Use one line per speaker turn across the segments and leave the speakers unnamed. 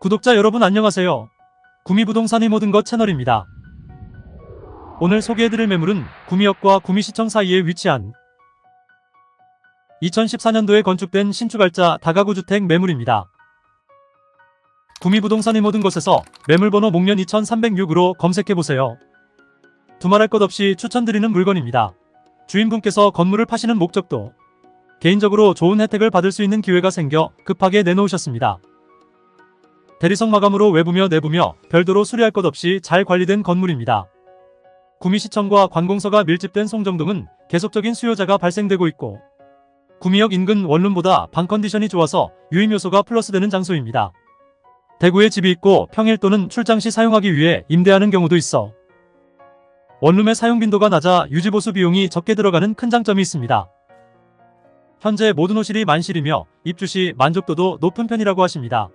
구독자 여러분 안녕하세요. 구미부동산의 모든 것 채널입니다. 오늘 소개해드릴 매물은 구미역과 구미시청 사이에 위치한 2014년도에 건축된 신축알짜 다가구 주택 매물입니다. 구미부동산의 모든 곳에서 매물번호 목련 2306으로 검색해보세요. 두말할 것 없이 추천드리는 물건입니다. 주인분께서 건물을 파시는 목적도 개인적으로 좋은 혜택을 받을 수 있는 기회가 생겨 급하게 내놓으셨습니다. 대리석 마감으로 외부며 내부며 별도로 수리할 것 없이 잘 관리된 건물입니다. 구미시청과 관공서가 밀집된 송정동은 계속적인 수요자가 발생되고 있고 구미역 인근 원룸보다 방 컨디션이 좋아서 유임 요소가 플러스되는 장소입니다. 대구에 집이 있고 평일 또는 출장 시 사용하기 위해 임대하는 경우도 있어 원룸의 사용 빈도가 낮아 유지보수 비용이 적게 들어가는 큰 장점이 있습니다. 현재 모든 호실이 만실이며 입주 시 만족도도 높은 편이라고 하십니다.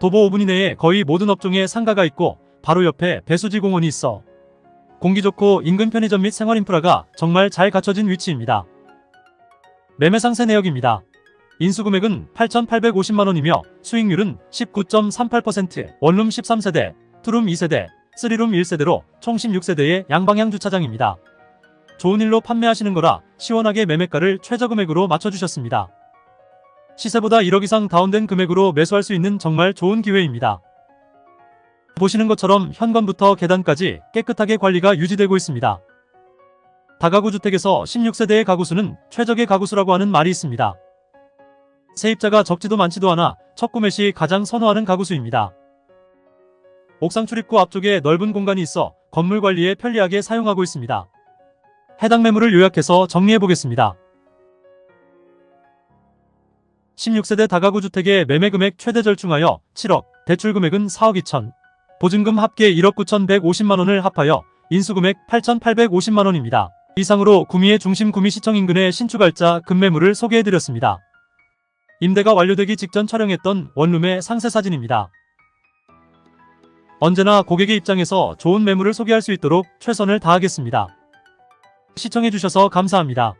도보 5분 이내에 거의 모든 업종에 상가가 있고 바로 옆에 배수지 공원이 있어 공기 좋고 인근 편의점 및 생활 인프라가 정말 잘 갖춰진 위치입니다. 매매 상세 내역입니다. 인수금액은 8,850만원이며 수익률은 19.38%, 원룸 13세대, 투룸 2세대, 3룸 1세대로 총 16세대의 양방향 주차장입니다. 좋은 일로 판매하시는 거라 시원하게 매매가를 최저금액으로 맞춰주셨습니다. 시세보다 1억 이상 다운된 금액으로 매수할 수 있는 정말 좋은 기회입니다. 보시는 것처럼 현관부터 계단까지 깨끗하게 관리가 유지되고 있습니다. 다가구 주택에서 16세대의 가구수는 최적의 가구수라고 하는 말이 있습니다. 세입자가 적지도 많지도 않아 첫 구매 시 가장 선호하는 가구수입니다. 옥상 출입구 앞쪽에 넓은 공간이 있어 건물 관리에 편리하게 사용하고 있습니다. 해당 매물을 요약해서 정리해 보겠습니다. 16세대 다가구 주택의 매매 금액 최대 절충하여 7억, 대출 금액은 4억 2천, 보증금 합계 1억 9,150만 원을 합하여 인수 금액 8,850만 원입니다. 이상으로 구미의 중심 구미시청 인근의 신축알짜 급매물을 소개해 드렸습니다. 임대가 완료되기 직전 촬영했던 원룸의 상세 사진입니다. 언제나 고객의 입장에서 좋은 매물을 소개할 수 있도록 최선을 다하겠습니다. 시청해주셔서 감사합니다.